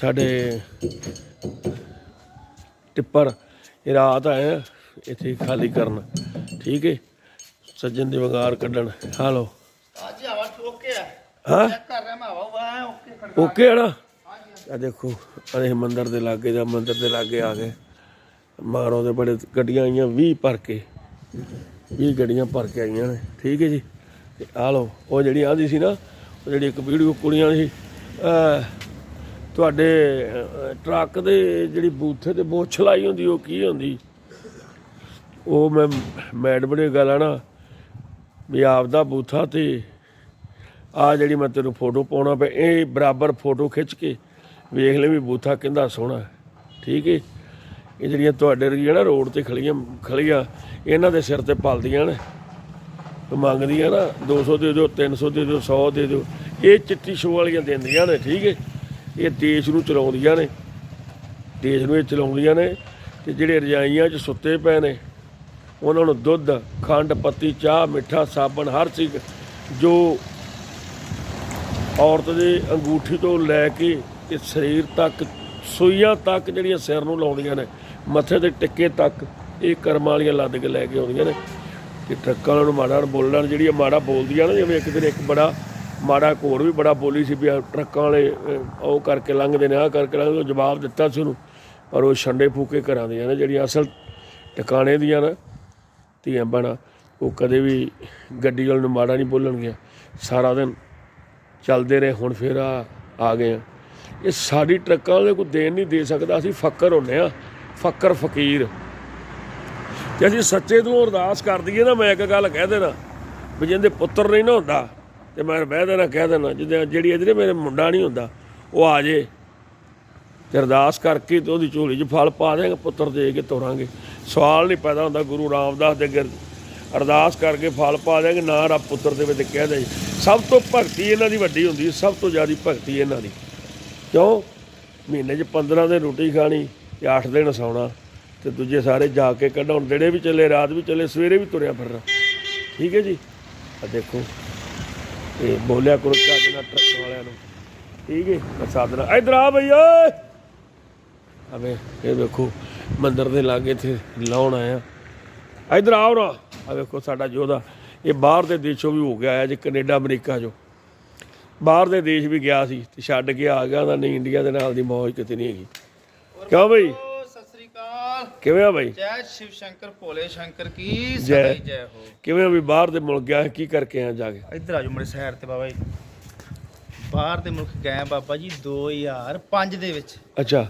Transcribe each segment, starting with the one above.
ਸਾਡੇ ਟਿੱਪਰ ਇਹ ਰਾਤ ਆਏ ਇੱਥੇ ਖਾਲੀ ਕਰਨ। ਠੀਕ ਹੈ ਸੱਜਣ ਦੀ ਵਗਾਰ ਕੱਢਣ। ਹਾਲੋ ਅੱਜ ਹਵਾ ਓਕੇ ਆ। ਹਾਂ? ਚੈੱਕ ਕਰ ਰਿਹਾ ਮੈਂ ਹਵਾ ਵਾ ਓਕੇ ਖੜਕਾ ਓਕੇ ਆ ਨਾ? ਆ ਦੇਖੋ ਅਰੇ ਮੰਦਿਰ ਦੇ ਲਾਗੇ ਦਾ ਮੰਦਿਰ ਦੇ ਲਾਗੇ ਆ ਗਏ। ਮਾਰੋ ਦੇ ਬੜੇ ਗੱਡੀਆਂ ਆਈਆਂ 20 ਭਰ ਕੇ। 20 ਗੱਡੀਆਂ ਭਰ ਕੇ ਆਈਆਂ ਨੇ। ਠੀਕ ਹੈ ਜੀ? ਤੇ ਆ ਲਓ ਉਹ ਜਿਹੜੀ ਆਂਦੀ ਸੀ ਨਾ ਉਹ ਜਿਹੜੀ ਇੱਕ ਵੀਡੀਓ ਕੁੜੀਆਂ ਸੀ ਅਹ, ਤੁਹਾਡੇ ਟਰੱਕ ਦੇ ਜਿਹੜੀ ਬੂਥੇ ਤੇ ਬੋਛ ਲਾਈ ਹੁੰਦੀ, ਉਹ ਕੀ ਹੁੰਦੀ? ਉਹ ਮੈਂ ਮੈਡ ਬੜੇ ਗੱਲ ਆ ਨਾ ਵੀ ਆਪਦਾ ਬੂਥਾ ਤੇ ਆ ਜਿਹੜੀ ਮੈਂ ਤੈਨੂੰ ਫੋਟੋ ਪਾਉਣਾ ਪਿਆ, ਇਹ ਬਰਾਬਰ ਫੋਟੋ ਖਿੱਚ ਕੇ ਵੇਖ ਲੈ ਵੀ ਬੂਥਾ ਕਿੰਦਾ ਸੋਹਣਾ ਠੀਕ ਹੈ ਇਹ ਜਿਹੜੀਆਂ ਤੁਹਾਡੇ ਰਹੀਆਂ ਨਾ ਰੋਡ ਤੇ ਖਲੀਆਂ ਖਲੀਆਂ ਇਹਨਾਂ ਦੇ ਸਿਰ ਤੇ ਪਲਦੀਆਂ ਨੇ। ਮੰਗਦੀਆਂ ਨਾ 200 ਦੇ ਦਿਓ 300 ਦੇ ਦਿਓ 100 ਦੇ ਦਿਓ। ਇਹ ਚਿੱਟੀ ਸ਼ੋ ਵਾਲੀਆਂ ਦਿੰਦੀਆਂ ਨੇ, ਠੀਕ ਹੈ ਇਹ ਦੇਸ਼ ਨੂੰ ਚਲਾਉਂਦੀਆਂ ਨੇ। ਦੇਸ਼ ਨੂੰ ਇਹ ਚਲਾਉਂਦੀਆਂ ਨੇ ਤੇ ਜਿਹੜੇ ਰਜਾਈਆਂ 'ਚ ਸੁੱਤੇ ਪਏ ਨੇ, ਉਹਨਾਂ ਨੂੰ ਦੁੱਧ, ਖੰਡ, ਪੱਤੀ, ਚਾਹ, ਮਿੱਠਾ, ਸਾਬਣ, ਹਰ ਚੀਜ਼ ਜੋ ਔਰਤ ਦੇ ਅੰਗੂਠੀ ਤੋਂ ਲੈ ਕੇ ਤੇ ਸਰੀਰ ਤੱਕ, ਸੂਈਆਂ ਤੱਕ ਜਿਹੜੀਆਂ ਸਿਰ ਨੂੰ ਲਾਉਂਦੀਆਂ ਨੇ, ਮੱਥੇ ਦੇ ਟਿੱਕੇ ਤੱਕ ਇਹ ਕਰਮਾਂ ਵਾਲੀਆਂ ਲੱਦ ਕੇ ਲੈ ਕੇ ਆਉਂਦੀਆਂ ਨੇ। ਤੇ ਟਰੱਕਾਂ ਵਾਲਿਆਂ ਨੂੰ ਮਾੜਾ ਬੋਲਣ ਜਿਹੜੀ ਇਹ ਮਾੜਾ ਬੋਲਦੀਆਂ ਨੇ, ਜਿਵੇਂ ਇੱਕ ਦਿਨ ਇੱਕ ਬੜਾ ਮਾੜਾ ਘੋਰ ਵੀ ਬੜਾ ਬੋਲੀ ਸੀ ਵੀ ਟਰੱਕਾਂ ਵਾਲੇ ਉਹ ਕਰਕੇ ਲੰਘਦੇ ਨੇ, ਆਹ ਕਰਕੇ ਲੰਘਦੇ ਉਹ ਜਵਾਬ ਦਿੱਤਾ ਸੀ ਉਹਨੂੰ। ਪਰ ਉਹ ਛੰਡੇ ਫੂਕੇ ਘਰਾਂ ਦੀਆਂ ਨੇ, ਜਿਹੜੀਆਂ ਅਸਲ ਟਿਕਾਣੇ ਦੀਆਂ ਨਾ, ਧੀਆਂ ਬਣਾ ਉਹ ਕਦੇ ਵੀ ਗੱਡੀ ਵਾਲ ਨੂੰ ਮਾੜਾ ਨਹੀਂ ਬੋਲਣਗੇ ਸਾਰਾ ਦਿਨ ਚੱਲਦੇ ਰਹੇ, ਹੁਣ ਫਿਰ ਆ ਆ ਗਏ ਆ। ਇਹ ਸਾਡੀ ਟਰੱਕਾਂ ਵਾਲੇ ਕੋਈ ਦੇਣ ਨਹੀਂ ਦੇ ਸਕਦਾ, ਅਸੀਂ ਫੱਕਰ ਹੁੰਨੇ ਆ, ਫੱਕਰ ਫਕੀਰ। ਜੇ ਅਸੀਂ ਸੱਚੇ ਤੋਂ ਅਰਦਾਸ ਕਰ ਦਈਏ ਨਾ, ਮੈਂ ਇੱਕ ਗੱਲ ਕਹਿ ਦੇਣਾ, ਵੀ ਜਿੰਦੇ ਪੁੱਤਰ ਨਹੀਂ ਨਾ ਹੁੰਦਾ ਤੇ ਮੈਂ ਬਹਿ ਦੇਣਾ ਕਹਿ ਦੇਣਾ ਜਿੱਦਾਂ ਜਿਹੜੀ ਇਹਦੇ ਮੇਰੇ ਮੁੰਡਾ ਨਹੀਂ ਹੁੰਦਾ, ਉਹ ਆ ਜੇ। ਤੇ ਅਰਦਾਸ ਕਰਕੇ ਤੇ ਉਹਦੀ ਝੋਲੀ 'ਚ ਫਲ ਪਾ ਦੇਾਂਗੇ ਪੁੱਤਰ ਦੇ ਕੇ ਤੋਰਾਂਗੇ। ਸਵਾਲ ਨਹੀਂ ਪੈਦਾ ਹੁੰਦਾ, ਗੁਰੂ ਰਾਮਦਾਸ ਦੇ ਗਿਰ ਅਰਦਾਸ ਕਰਕੇ ਫਲ ਪਾ ਦੇਾਂਗੇ ਨਾ ਰੱਬ ਪੁੱਤਰ ਦੇ ਵਿੱਚ ਕਹਿ ਦੇ। ਸਭ ਤੋਂ ਭਗਤੀ ਇਹਨਾਂ ਦੀ ਵੱਡੀ ਹੁੰਦੀ, ਸਭ ਤੋਂ ਜ਼ਿਆਦਾ ਭਗਤੀ ਇਹਨਾਂ ਦੀ। ਕਿਉਂ? ਮਹੀਨੇ 'ਚ 15 ਦਿਨ ਰੋਟੀ ਖਾਣੀ ਤੇ 8 ਦਿਨ ਸੌਣਾ, ਤੇ ਦੂਜੇ ਸਾਰੇ ਜਾ ਕੇ ਕੱਢਾਉਣ ਜਿਹੜੇ ਵੀ ਚੱਲੇ, ਰਾਤ ਵੀ ਚੱਲੇ, ਸਵੇਰੇ ਵੀ ਤੁਰਿਆ ਫਿਰਨਾ। ਠੀਕ ਹੈ ਜੀ? ਆ ਦੇਖੋ। ਇਹ ਬੋਲਿਆ ਕਰੋ ਚੱਜ ਨਾਲ ਟਰੱਕ ਵਾਲਿਆਂ ਨੂੰ। ਠੀਕ ਹੈ ਮੈਂ ਸਾਧਨਾ ਇਧਰ ਆ ਬਈ, ਓਏ! ਅਬੇ ਇਹ ਵੇਖੋ, ਮੰਦਰ ਦੇ ਲਾਗੇ ਇੱਥੇ ਲਾਉਣ ਆਇਆ ਇਧਰ ਆਓ ਨਾ ਆ ਵੇਖੋ ਸਾਡਾ ਯੋਧਾ ਇਹ ਬਾਹਰ ਦੇ ਦੇਸ਼ੋਂ ਵੀ ਹੋ ਗਿਆ ਆਇਆ ਜੀ ਕੈਨੇਡਾ, ਅਮਰੀਕਾ ਚੋਂ। ਬਾਹਰ ਦੇ ਦੇਸ਼ ਵੀ ਗਿਆ ਸੀ ਤੇ ਛੱਡ ਕੇ ਆ ਗਿਆ ਉਹਦਾ ਨਹੀਂ ਇੰਡੀਆ ਦੇ ਨਾਲ ਦੀ ਮੌਜ ਕਿਤੇ ਨਹੀਂ ਹੈਗੀ। ਕਿਉਂ ਬਈ? ਅਕਾਲ ਕਿਵੇਂ ਆ ਬਾਈ? ਜੈ ਸ਼ਿਵ ਸ਼ੰਕਰ ਭੋਲੇ ਸ਼ੰਕਰ ਕੀ ਜੈ। ਜੈ ਹੋ। ਕਿਵੇਂ ਆ ਵੀ ਬਾਹਰ ਦੇ ਮੁਲਕ ਗਿਆ ਕੀ ਕਰਕੇ ਆ ਜਾ ਕੇ? ਇੱਧਰ ਆਜੋ ਮੇਰੇ ਸ਼ਹਿਰ ਤੇ ਬਾਬਾ ਜੀ। ਬਾਹਰ ਦੇ ਮੁਲਕ ਗਏ ਬਾਬਾ ਜੀ 2005 ਦੇ ਵਿੱਚ। ਅੱਛਾ।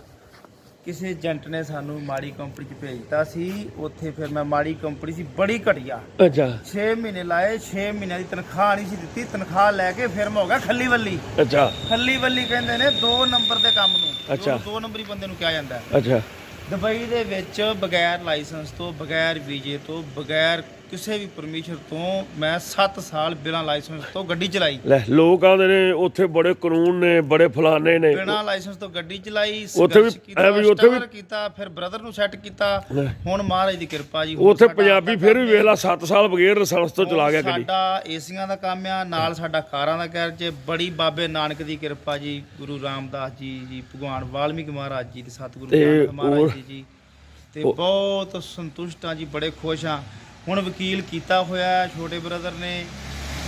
ਕਿਸੇ ਏਜੰਟ ਨੇ ਸਾਨੂੰ ਮਾੜੀ ਕੰਪਨੀ 'ਚ ਭੇਜਤਾ ਸੀ ਉੱਥੇ ਫਿਰ ਮੈਂ ਮਾੜੀ ਕੰਪਨੀ ਸੀ ਬੜੀ ਘਟੀਆ। ਅੱਛਾ। 6 ਮਹੀਨੇ ਲਾਏ 6 ਮਹੀਨਿਆਂ ਦੀ ਤਨਖਾਹ ਨਹੀਂ ਸੀ ਦਿੱਤੀ ਤਨਖਾਹ ਲੈ ਕੇ ਫਿਰ ਮੈਂ ਹੋ ਗਿਆ ਖੱਲੀ ਵੱਲੀ। ਅੱਛਾ। ਖੱਲੀ ਵੱਲੀ ਕਹਿੰਦੇ ਨੇ 2 ਨੰਬਰ ਦੇ ਕੰਮ ਨੂੰ। ਅੱਛਾ। 2 ਨੰਬਰੀ ਬੰਦੇ ਨੂੰ ਕਿਹਾ ਜਾਂਦਾ। ਅੱਛਾ। ਦੁਬਈ ਦੇ ਵਿੱਚ ਬਗੈਰ ਲਾਇਸੈਂਸ ਤੋਂ ਬਗੈਰ ਵੀਜ਼ੇ ਤੋਂ ਬਗੈਰ ਕਿਸੇ ਵੀ ਪਰਮਿਸ਼ਨ ਤੋਂ ਮੈਂ 7 ਸਾਲ ਬਿਨਾਂ ਲਾਇਸੈਂਸ ਤੋਂ ਗੱਡੀ ਚਲਾਈ। ਲੈ ਲੋਕ ਆਂਦੇ ਨੇ ਉੱਥੇ ਬੜੇ ਕਾਨੂੰਨ ਨੇ ਬੜੇ ਫਲਾਣੇ ਨੇ। ਬਿਨਾਂ ਲਾਇਸੈਂਸ ਤੋਂ ਗੱਡੀ ਚਲਾਈ ਉੱਥੇ ਵੀ- ਐ ਵੀ ਉੱਥੇ ਵੀ- ਕੀਤਾ ਫਿਰ ਬ੍ਰਦਰ ਨੂੰ ਸੈੱਟ ਕੀਤਾ। ਹੁਣ ਮਹਾਰਾਜ ਦੀ ਕਿਰਪਾ ਜੀ ਉੱਥੇ ਪੰਜਾਬੀ ਫਿਰ ਵੀ ਵੇਖ ਲਾ 7 ਸਾਲ ਬਗੈਰ ਲਾਇਸੈਂਸ ਤੋਂ ਚਲਾ ਗਿਆ ਗੱਡੀ। ਸਾਡਾ ਏਸੀਆਂ ਦਾ ਕੰਮ ਆ ਨਾਲ ਸਾਡਾ ਕਾਰਾਂ ਦਾ ਗੈਰਜ ਬੜੀ ਬਾਬੇ ਨਾਨਕ ਦੀ ਕਿਰਪਾ ਜੀ ਗੁਰੂ ਰਾਮਦਾਸ ਜੀ ਜੀ ਭਗਵਾਨ ਵਾਲਮੀਕ ਮਹਾਰਾਜ ਜੀ ਤੇ ਸਤਿਗੁਰੂ ਨਾਨਕ ਮਹਾਰਾਜ ਹੋਰ- ਜੀ ਜੀ। ਤੇ ਬਹੁਤ ਸੰਤੁਸ਼ਟ ਆ ਜੀ ਬੜੇ ਖੁਸ਼ ਆ। ਹੁਣ ਵਕੀਲ ਕੀਤਾ ਹੋਇਆ ਛੋਟੇ ਬ੍ਰਦਰ ਨੇ।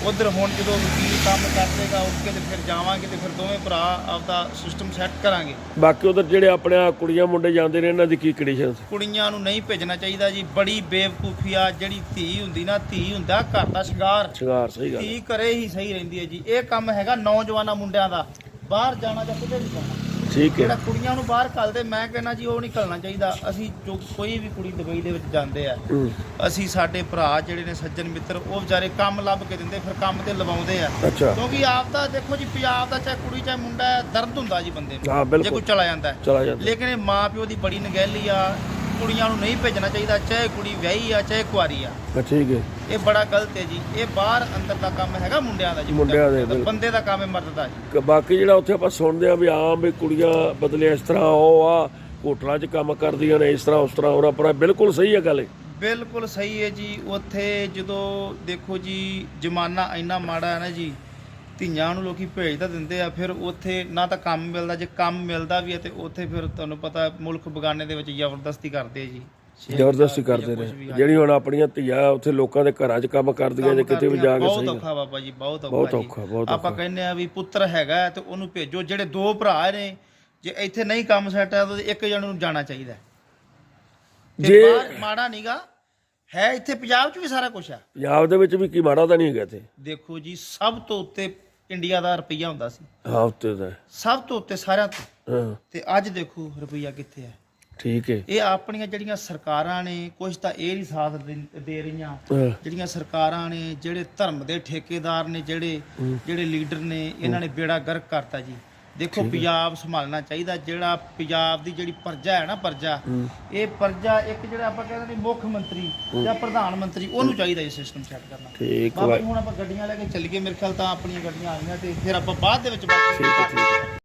ਉਧਰ ਹੁਣ ਜਦੋਂ ਵਕੀਲ ਕੰਮ ਕਰ ਦੇਗਾ ਉੱਕੇ ਤੇ ਫਿਰ ਜਾਵਾਂਗੇ ਤੇ ਫਿਰ ਦੋਵੇਂ ਭਰਾ ਆਪਦਾ ਸਿਸਟਮ ਸੈੱਟ ਕਰਾਂਗੇ। ਬਾਕੀ ਉਧਰ ਜਿਹੜੇ ਆਪਣੇ ਕੁੜੀਆਂ ਮੁੰਡੇ ਜਾਂਦੇ ਨੇ ਇਹਨਾਂ ਦੀ ਕੀ ਕੰਡੀਸ਼ਨ ਕੁੜੀਆਂ ਨੂੰ ਨਹੀਂ ਭੇਜਣਾ ਚਾਹੀਦਾ ਜੀ ਬੜੀ ਬੇਵਕੂਫੀ ਆ ਜਿਹੜੀ ਧੀ ਹੁੰਦੀ ਨਾ ਧੀ ਹੁੰਦਾ ਘਰ ਦਾ ਸ਼ਿੰਗਾਰ। ਸ਼ਿੰਗਾਰ ਸਹੀ ਗੱਲ ਧੀ ਘਰੇ ਹੀ ਸਹੀ ਰਹਿੰਦੀ ਹੈ ਜੀ। ਇਹ ਕੰਮ ਹੈਗਾ ਨੌਜਵਾਨਾਂ ਮੁੰਡਿਆਂ ਦਾ। ਬਾਹਰ ਜਾਣਾ ਜਾਂ ਕਿਤੇ ਵੀ ਜਾਣਾ। ਠੀਕ ਹੈ। ਜਿਹੜਾ ਕੁੜੀਆਂ ਨੂੰ ਬਾਹਰ ਘੱਲਦੇ ਮੈਂ ਕਹਿੰਦਾ ਜੀ ਉਹ ਨਹੀਂ ਘੱਲਣਾ ਚਾਹੀਦਾ। ਅਸੀਂ ਜੋ ਕੋਈ ਵੀ ਕੁੜੀ ਦੁਬਈ ਦੇ ਵਿੱਚ ਜਾਂਦੇ ਆ ਹੂੰ, ਅਸੀਂ ਸਾਡੇ ਭਰਾ ਜਿਹੜੇ ਨੇ ਸੱਜਣ ਮਿੱਤਰ ਉਹ ਵਿਚਾਰੇ ਕੰਮ ਲੱਭ ਕੇ ਦਿੰਦੇ ਫਿਰ ਕੰਮ ਤੇ ਲਵਾਉਂਦੇ ਆ। ਅੱਛਾ। ਕਿਉਂਕਿ ਆਪ ਦਾ ਦੇਖੋ ਜੀ ਪੰਜਾਬ ਦਾ ਚਾਹੇ ਕੁੜੀ ਚਾਹੇ ਮੁੰਡਾ ਹੈ ਦਰਦ ਹੁੰਦਾ ਜੀ ਬੰਦੇ ਹਾਂ, ਨੂੰ ਬਿਲਕੁਲ। ਜੇ ਕੋਈ ਚਲਾ ਜਾਂਦਾ ਹੈ। ਚਲਾ ਜਾਂਦਾ। ਲੇਕਿਨ ਇਹ ਮਾਂ ਪਿਓ ਦੀ ਬੜੀ ਨਗਹਿਲੀ ਆ ਕੁੜੀਆਂ ਨੂੰ ਨਹੀਂ ਭੇਜਣਾ ਚਾਹੀਦਾ ਚਾਹੇ ਕੁੜੀ ਵਿਆਹੀ ਆ ਚਾਹੇ ਕੁਆਰੀ ਆ। ਹਾਂ, ਠੀਕ ਹੈ। ਇਹ ਬੜਾ ਗਲਤ ਹੈ ਜੀ। ਇਹ ਬਾਹਰ ਅੰਦਰ ਦਾ ਕੰਮ ਹੈਗਾ ਮੁੰਡਿਆਂ ਦਾ ਜੀ। ਮੁੰਡਿਆਂ ਦੇ, ਬਿਲਕੁਲ। ਬੰਦੇ ਦਾ ਕੰਮ ਹੈ ਮਰਦ ਦਾ ਜੀ। ਕਿ ਬਾਕੀ ਜਿਹੜਾ ਉੱਥੇ ਆਪਾਂ ਸੁਣਦੇ ਆ ਵੀ ਆਮ ਵੀ ਕੁੜੀਆਂ ਬਦਲੇ ਇਸ ਤਰ੍ਹਾਂ ਉਹ ਆ ਹੋਟਲਾਂ 'ਚ ਕੰਮ ਕਰਦੀਆਂ ਨੇ ਇਸ ਤਰ੍ਹਾਂ ਉਸ ਤਰ੍ਹਾਂ ਉਹਨਾਂ ਪਰ ਬਿਲਕੁਲ ਸਹੀ ਹੈ ਗੱਲ ਇਹ। ਬਿਲਕੁਲ ਸਹੀ ਹੈ ਜੀ। ਉੱਥੇ ਜਦੋਂ ਦੇਖੋ ਜੀ ਜ਼ਮਾਨਾ ਇੰਨਾ ਮਾੜਾ ਹੈ ਨਾ ਜੀ ਧੀਆਂ ਨੂੰ ਲੋਕੀ ਭੇਜ ਤਾਂ ਦਿੰਦੇ ਆ ਫਿਰ ਉੱਥੇ ਨਾ ਤਾਂ ਕੰਮ ਮਿਲਦਾ ਜੇ ਕੰਮ ਮਿਲਦਾ ਵੀ ਹੈ ਤੇ ਉੱਥੇ ਫਿਰ ਤੁਹਾਨੂੰ ਪਤਾ ਮੁਲਕ ਬਗਾਨੇ ਦੇ ਵਿੱਚ ਜ਼ਬਰਦਸਤੀ ਕਰਦੇ ਆ ਜੀ। ਜ਼ਬਰਦਸਤੀ ਕਰਦੇ ਨੇ। ਜਿਹੜੀ ਹੁਣ ਆਪਣੀਆਂ ਧੀਆਂ ਉੱਥੇ ਲੋਕਾਂ ਦੇ ਘਰਾਂ 'ਚ ਕੰਮ ਕਰਦੀਆਂ ਜੇ ਕਿਤੇ ਵੀ ਜਾ ਕੇ ਬਹੁਤ ਸਹੀ ਔਖਾ ਬਾਬਾ ਜੀ ਬਹੁਤ ਔਖਾ ਬਹੁਤ। ਔਖਾ, ਬਹੁਤ ਆਪਾਂ ਕਹਿੰਦੇ ਆ ਵੀ ਪੁੱਤਰ ਹੈਗਾ ਹੈ ਤੇ ਉਹਨੂੰ ਭੇਜੋ ਜਿਹੜੇ ਦੋ ਭਰਾ ਨੇ ਜੇ ਇੱਥੇ ਨਹੀਂ ਕੰਮ ਸੈੱਟ ਆ ਤਾਂ ਇੱਕ ਜਣ ਨੂੰ ਜਾਣਾ ਚਾਹੀਦਾ ਹੈ। ਜੇ- ਮਾੜਾ ਨਹੀਂਗਾ ਹੈ ਇੱਥੇ ਪੰਜਾਬ 'ਚ ਵੀ ਸਾਰਾ ਕੁਝ ਆ। ਪੰਜਾਬ ਦੇ ਵਿੱਚ ਵੀ ਕੀ ਮਾੜਾ ਤਾਂ ਨਹੀਂ ਹੈਗਾ ਇੱਥੇ? ਦੇਖੋ ਜੀ ਸਭ ਤੋਂ ਉੱਤੇ ਇੰਡੀਆ ਦਾ ਰੁਪਈਆ ਹੁੰਦਾ ਸੀ। ਹਾਂ ਉੱਤੇ ਦਾ। ਸਭ ਤੋਂ ਉੱਤੇ ਸਾਰਿਆਂ ਤੋਂ। ਹਾਂ। ਤੇ ਅੱਜ ਦੇਖੋ ਰੁਪਈਆ ਕਿੱਥੇ ਹੈ। ਠੀਕ ਹੈ। ਇਹ ਆਪਣੀਆਂ ਜਿਹੜੀਆਂ ਸਰਕਾਰਾਂ ਨੇ ਕੁਝ ਤਾਂ ਇਹ ਨਹੀਂ ਸਾਥ ਦੇ- ਦੇ ਰਹੀਆਂ। ਹਾਂ, ਜਿਹੜੀਆਂ ਸਰਕਾਰਾਂ ਨੇ ਜਿਹੜੇ ਧਰਮ ਦੇ ਠੇਕੇਦਾਰ ਨੇ ਜਿਹੜੇ ਜਿਹੜੇ ਲੀਡਰ ਨੇ ਇਹਨਾਂ ਨੇ ਬੇੜਾ ਗਰਕ ਕਰਤਾ ਜੀ। ਦੇਖੋ ਪੰਜਾਬ ਸੰਭਾਲਣਾ ਚਾਹੀਦਾ ਜਿਹੜਾ ਪੰਜਾਬ ਦੀ ਜਿਹੜੀ ਪ੍ਰਜਾ ਹੈ ਨਾ ਪ੍ਰਜਾ ਇਹ ਪ੍ਰਜਾ ਇੱਕ ਜਿਹੜਾ ਆਪਾਂ ਕਹਿੰਦੇ ਨੇ ਮੁੱਖ ਮੰਤਰੀ ਜਾਂ ਪ੍ਰਧਾਨ ਮੰਤਰੀ ਉਹਨੂੰ ਚਾਹੀਦਾ ਇਹ ਸਿਸਟਮ ਸੈੱਟ ਕਰਨਾ। ਠੀਕ ਹੁਣ ਆਪਾਂ ਗੱਡੀਆਂ ਲੈ ਕੇ ਚੱਲੀਏ ਮੇਰੇ ਖਿਆਲ ਤਾਂ ਆਪਣੀਆਂ ਗੱਡੀਆਂ ਆਈਆਂ ਤੇ ਫਿਰ ਆਪਾਂ ਬਾਅਦ ਦੇ ਵਿੱਚ ਬਾਕੀ